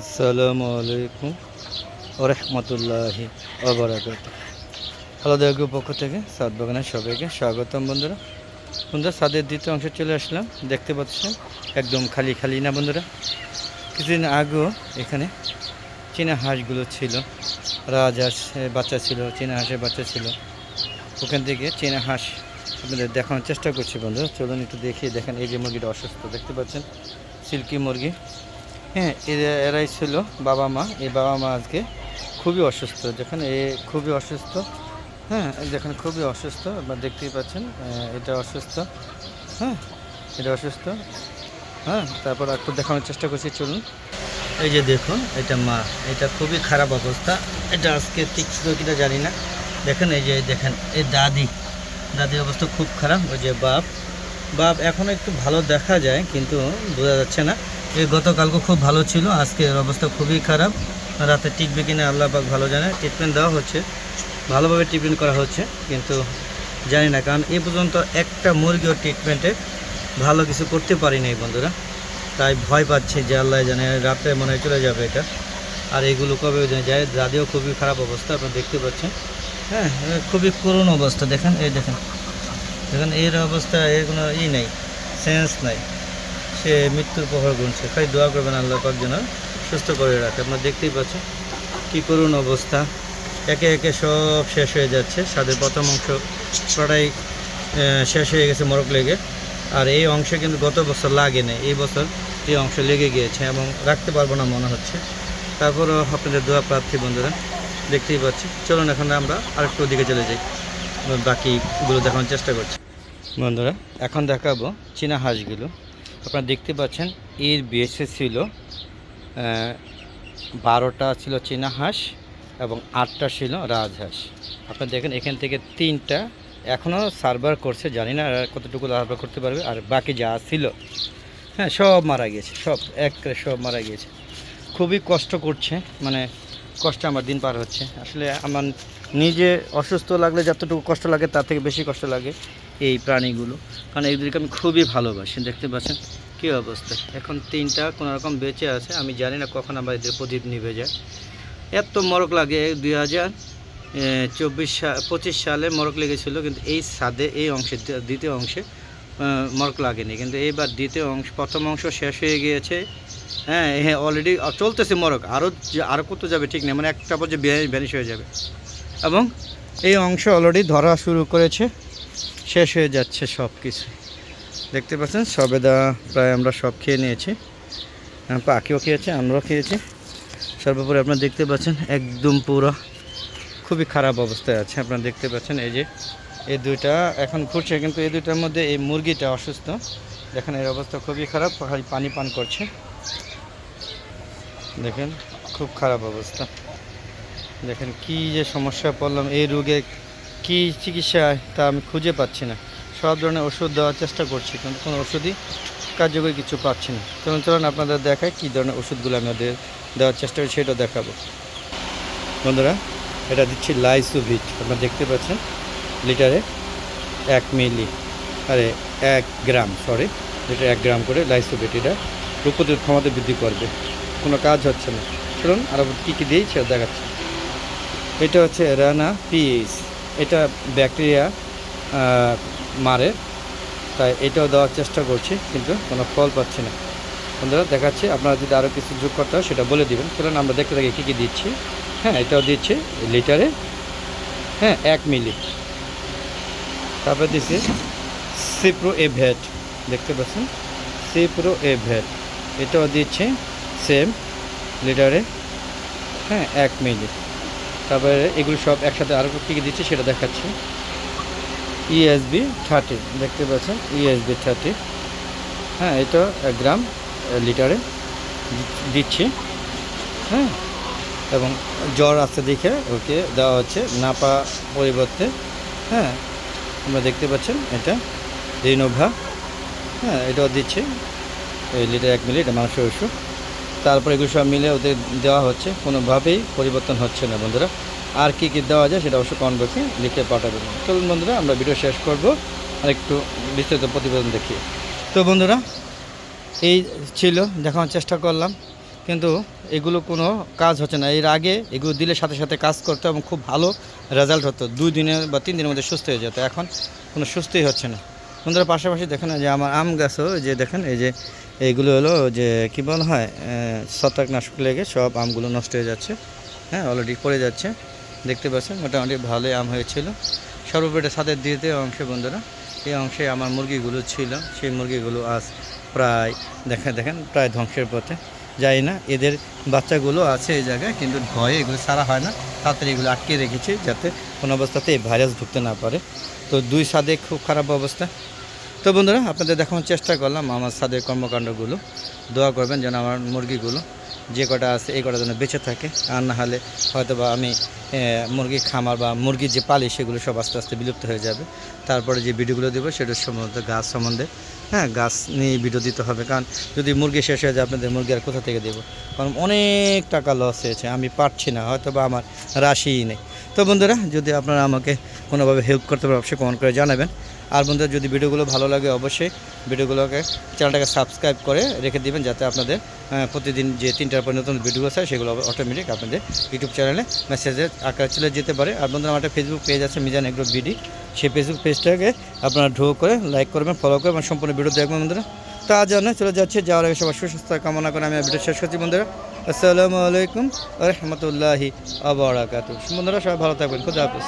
আসসালামু আলাইকুম ওরহমতুল্লাহি ওবরাকাত হ্যালো দেওয়ার পক্ষ থেকে সাত বাগানের সবাইকে স্বাগতম বন্ধুরা। বন্ধুরা, সাদের দ্বিতীয় অংশে চলে আসলাম। দেখতে পাচ্ছেন, একদম খালি খালি না বন্ধুরা? কিছুদিন আগেও এখানে চীনা হাঁসগুলো ছিল। রাজহাঁস বাচ্চা ছিল, চীনা হাঁসের বাচ্চা ছিল। ওখান থেকে চীনা হাঁস আপনাদের দেখানোর চেষ্টা করছি বন্ধুরা। চলুন একটু দেখিয়ে দেখেন, এই যে মুরগিটা অসুস্থ, দেখতে পাচ্ছেন? সিল্কি মুরগি। হ্যাঁ এরা- এরাই ছিল বাবা মা। এই বাবা মা আজকে খুবই অসুস্থ, যখন এ খুবই অসুস্থ হ্যাঁ দেখেন খুবই অসুস্থ, আপনারা দেখতেই পাচ্ছেন এটা অসুস্থ হ্যাঁ এটা অসুস্থ হ্যাঁ তারপর একটু দেখানোর চেষ্টা করছি, চলুন। এই যে দেখুন, এটা মা, এটা খুবই খারাপ অবস্থা। এটা আজকে ঠিক ছিল কিনা জানি না। দেখেন, এই যে দেখেন এই দাদি, দাদির অবস্থা খুব খারাপ, ওই যে বাপ। বাপ এখনও একটু ভালো দেখা যায়, কিন্তু বোঝা যাচ্ছে না। এই গতকালকে খুব ভালো ছিল আজকে এর অবস্থা খুবই খারাপ। রাতে টিকবে কিনা আল্লাহ পাক ভালো জানে ট্রিটমেন্ট দেওয়া হচ্ছে, ভালোভাবে ট্রিটমেন্ট করা হচ্ছে, কিন্তু জানি না, কারণ এ পর্যন্ত একটা মুরগিও ট্রিটমেন্টে ভালো কিছু করতে পারিনি বন্ধুরা। তাই ভয় পাচ্ছি যে আল্লাহ জানে, রাতে মনে হয় চলে যাবে এটা। আর এগুলো কবে যায় দাদিও খুবই খারাপ অবস্থা, আপনারা দেখতে পাচ্ছেন। হ্যাঁ এ, খুবই করুণ অবস্থা, দেখেন, এই দেখেন। দেখেন, এর অবস্থা, এর কোনো ই নেই সেন্স নাই। সে মৃত্যুর প্রহর গুনছে। খালি দোয়া করবেন আল্লাহ পাক সুস্থ করে রাখে। আপনারা দেখতেই পাচ্ছেন কী করুন অবস্থা। একে একে সব শেষ হয়ে যাচ্ছে। স্বাদের প্রথম অংশ আহ, শেষ হয়ে গেছে মরক লেগে। আর এই অংশে কিন্তু গত বছর লাগে না এই বছর এই অংশ লেগে গিয়েছে এবং রাখতে পারব না মনে হচ্ছে। তারপরও আপনাদের দোয়া প্রার্থী বন্ধুরা দেখতেই পাচ্ছি চলুন এখন আমরা আরেকটু দিকে চলে যাই। বাকিগুলো দেখানোর চেষ্টা করছি। বন্ধুরা এখন দেখাবো চীনা হাঁসগুলো। আপনারা দেখতে পাচ্ছেন, এর বেসে ছিল বারোটা ছিল চীনা হাঁস এবং আটটা ছিল রাজহাঁস আপনারা দেখেন এখান থেকে তিনটা এখনও সার্ভার করছে, জানি না আর কতটুকু সার্ভার করতে পারবে, আর বাকি যা ছিল হ্যাঁ সব মারা গিয়েছে, সব, এক সব মারা গিয়েছে। খুবই কষ্ট করছে মানে কষ্ট আমার দিন পার হচ্ছে। আসলে আমার নিজে অসুস্থ লাগলে যতটুকু কষ্ট লাগে, তার থেকে বেশি কষ্ট লাগে। এই প্রাণীগুলো। কারণ এদেরকে আমি খুবই ভালোবাসি। দেখতে পাচ্ছেন কী অবস্থা। এখন তিনটা কোনো রকম বেঁচে আছে। আমি জানি না কখন আমার এদের প্রদীপ নিভে যায়। এত মরক লাগে। দুই হাজার চব্বিশ পঁচিশ সালে মরক লেগেছিলো। কিন্তু এই সাদে এই অংশে, দ্বিতীয় অংশে মরক লাগেনি। কিন্তু এইবার দ্বিতীয় অংশ, প্রথম অংশ শেষ হয়ে গিয়েছে। হ্যাঁ হ্যাঁ অলরেডি চলতেছে মরক। আরও আরও কত যাবে ঠিক নেই। মানে একটা পর্যায়ে ভ্যানিশ হয়ে যাবে। এবং এই অংশ অলরেডি ধরা শুরু করেছে। শেষ হয়ে যাচ্ছে সব কিছু। দেখতে পাচ্ছেন, সবেদা প্রায় আমরা সব খেয়ে নিয়েছি। পাখিও খেয়েছে, আমরাও খেয়েছি। সর্বোপরি আপনারা দেখতে পাচ্ছেন, একদম পুরো খুবই খারাপ অবস্থায় আছে। আপনারা দেখতে পাচ্ছেন, এই যে এই দুইটা এখন ঘুরছে, কিন্তু এই দুইটার মধ্যে এই মুরগিটা অসুস্থ। দেখেন, এর অবস্থা খুবই খারাপ, পানি, পান করছে। দেখেন, খুব খারাপ অবস্থা। দেখেন, কি যে সমস্যা পড়লাম, এই রোগে কি চিকিৎসা তা আমি খুঁজে পাচ্ছি না। সব ধরনের ওষুধ দেওয়ার চেষ্টা করছি কিন্তু কোনো ওষুধই কার্যকরী কিছু পাচ্ছি না। চলুন চলুন আপনাদের দেখায় কী ধরনের ওষুধগুলো আমি ওদের দেওয়ার চেষ্টা করছি সেটা দেখাবো। বন্ধুরা, এটা দিচ্ছি লাইসোভিট। আপনারা দেখতে পাচ্ছেন, লিটারে এক মিলি, আরে এক গ্রাম সরি লিটারে এক গ্রাম করে লাইসোভিট। এটা রোগ প্রতিরোধ ক্ষমতা বৃদ্ধি করবে, কোনো কাজ হচ্ছে না। চলুন আরও কী কী দিয়েই সেটা দেখাচ্ছি। এটা হচ্ছে রানা পিএইচ। এটা ব্যাকটেরিয়া মারে। তাই এটাও দেওয়ার চেষ্টা করছি, কিন্তু কোনো ফল পাচ্ছি না। বন্ধুরা, দেখাচ্ছি, আপনারা যদি আরও কিছু যোগ করতে হয় সেটা বলে দিবেন। চলুন, আমরা দেখতে থাকি কী কী দিচ্ছি। হ্যাঁ এটাও দিচ্ছি, লিটারে। হ্যাঁ এক মিলি। তারপরে দিচ্ছি সিপ্রো এ ভ্যাট দেখতে পাচ্ছেন? সিপ্রো এ ভ্যাট এটাও দিচ্ছে, সেম, লিটারে। হ্যাঁ এক মিলি। তারপরে এগুলো সব একসাথে আরও কী দিচ্ছি সেটা দেখাচ্ছি। E ইএসবি থার্টি দেখতে পাচ্ছেন? E ইএসবি থার্টি হ্যাঁ এটা এক গ্রাম লিটারে দিচ্ছি। হ্যাঁ এবং জ্বর আসতে দেখে ওকে দেওয়া হচ্ছে নাপা পরিবর্তে। হ্যাঁ আমরা দেখতে পাচ্ছেন এটা, রিনোভা। হ্যাঁ এটাও দিচ্ছে। এই লিটার এক মিলি এটা মানুষের ওষুধ। তারপরে এগুলো সব মিলে ওদের দেওয়া হচ্ছে। কোনোভাবেই পরিবর্তন হচ্ছে না বন্ধুরা। আর কি কি দেওয়া যায় সেটা অবশ্যই কমেন্ট বক্সে লিখে পাঠাবেন। চলুন বন্ধুরা, আমরা ভিডিও শেষ করব। আর একটু বিস্তারিত প্রতিবেদন দেখি তো বন্ধুরা, এই ছিল, দেখানোর চেষ্টা করলাম। কিন্তু এগুলো কোনো কাজ হচ্ছে না। এর আগে এগুলো দিলে সাথে সাথে কাজ করতো এবং খুব ভালো রেজাল্ট হতো। দুই দিনের বা তিন দিনের মধ্যে সুস্থ হয়ে যেত। এখন কোনো সুস্থই হচ্ছে না। বন্ধুরা, পাশাপাশি দেখেন যে আমার আম গাছও যে দেখেন, এই যে এইগুলো হলো যে কি বলা হয় ছত্রাকনাশক লেগে সব আমগুলো নষ্ট হয়ে যাচ্ছে। হ্যাঁ অলরেডি পড়ে যাচ্ছে। দেখতে পাচ্ছেন, মোটামুটি ভালোই আম হয়েছিল। সর্বোপরি ছাদের দিতে অংশে বন্ধুরা, এই অংশে আমার মুরগিগুলো ছিল, সেই মুরগিগুলো আজ প্রায়, দেখেন দেখেন, প্রায় ধ্বংসের পথে। যাই না। এদের বাচ্চাগুলো আছে এই জায়গায়, কিন্তু ভয়ে এগুলো সারা হয় না। তাড়াতাড়ি এগুলো আটকে রেখেছি যাতে কোনো অবস্থাতে এই ভাইরাস ঢুকতে না পারে। তো দুই সাদে খুব খারাপ অবস্থা। তো বন্ধুরা, আপনাদের দেখানোর চেষ্টা করলাম আমার সাদের কর্মকাণ্ডগুলো। দোয়া করবেন যেন আমার মুরগিগুলো যে কটা আছে, এই কটা যেন বেঁচে থাকে। আর না হলে হয়তো বা আমি মুরগি খামার বা মুরগির যে পালি, সেগুলো সব আস্তে আস্তে বিলুপ্ত হয়ে যাবে। তারপরে যে ভিডিওগুলো দেবো, সেটা সম্বন্ধে গাছ সম্বন্ধে। হ্যাঁ গাছ নিয়ে ভিডিও দিতে হবে। কারণ যদি মুরগি শেষ হয়ে যায়, আপনাদের মুরগি আর কোথা থেকে দেবো? কারণ অনেক টাকা লস হয়েছে, আমি পারছি না হয়তো বা আমার রাশিই নেই। তো বন্ধুরা, যদি আপনারা আমাকে কোনোভাবে হেল্প করতে পারেন, অবশ্যই কমেন্ট করে জানাবেন। আর বন্ধুরা, যদি ভিডিওগুলো ভালো লাগে অবশ্যই ভিডিওগুলোকে চ্যানেলটাকে সাবস্ক্রাইব করে রেখে দিবেন যাতে আপনাদের প্রতিদিন যে তিনটার পর নতুন ভিডিও আছে সেগুলো অটোমেটিক আপনাদের ইউটিউব চ্যানেলে মেসেজের আকারে চলে যেতে পারে। আর বন্ধুরা, আমার একটা ফেসবুক পেজ আছে, মিজান এগ্রো বিডি সেই ফেসবুক পেজটাকে আপনারা ঢো করে লাইক করবেন ফলো করবেন সম্পূর্ণ ভিডিও দেখবেন বন্ধুরা। তা জানে চলে যাচ্ছে, যাওয়ার আগে সবার সুস্বাস্থ্য কামনা করে আমি ভিডিও শেষ করছি বন্ধুরা। আসসালামু আলাইকুম রহমতুল্লাহি আবরাকাতু বন্ধুরা, সবাই ভালো থাকবেন, খুদা হাফিজ।